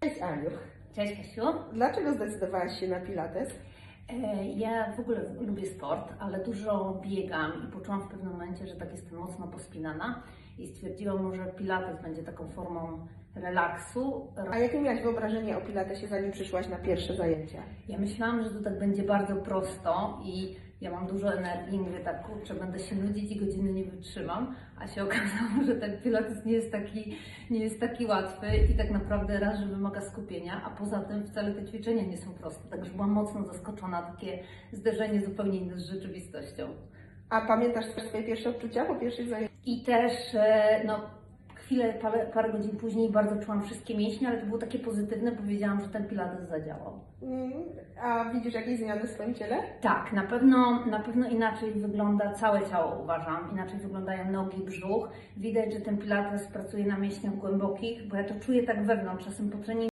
Cześć Aniu. Cześć Kasiu. Dlaczego zdecydowałaś się na Pilates? E, Ja w ogóle lubię sport, ale dużo biegam i poczułam w pewnym momencie, że tak jestem mocno pospinana i stwierdziłam, że pilates będzie taką formą relaksu. A jakie miałaś wyobrażenie o Pilatesie, zanim przyszłaś na pierwsze zajęcia? Ja myślałam, że to tak będzie bardzo prosto i ja mam dużo energii i mówię tak, kurczę, będę się nudzić i godziny nie wytrzymam, a się okazało, że ten pilates nie jest taki, nie jest taki łatwy i tak naprawdę raz, że wymaga skupienia, a poza tym wcale te ćwiczenia nie są proste, także byłam mocno zaskoczona, takie zderzenie zupełnie inne z rzeczywistością. A pamiętasz swoje pierwsze odczucia po pierwszych zajęciach? I też, e, no, chwilę, parę, parę godzin później bardzo czułam wszystkie mięśnie, ale to było takie pozytywne, bo wiedziałam, że ten pilates zadziałał. Mm, A widzisz jakieś zmiany w swoim ciele? Tak, na pewno, na pewno inaczej wygląda całe ciało, uważam. Inaczej wyglądają nogi, brzuch. Widać, że ten pilates pracuje na mięśniach głębokich, bo ja to czuję tak wewnątrz. Czasem po treningu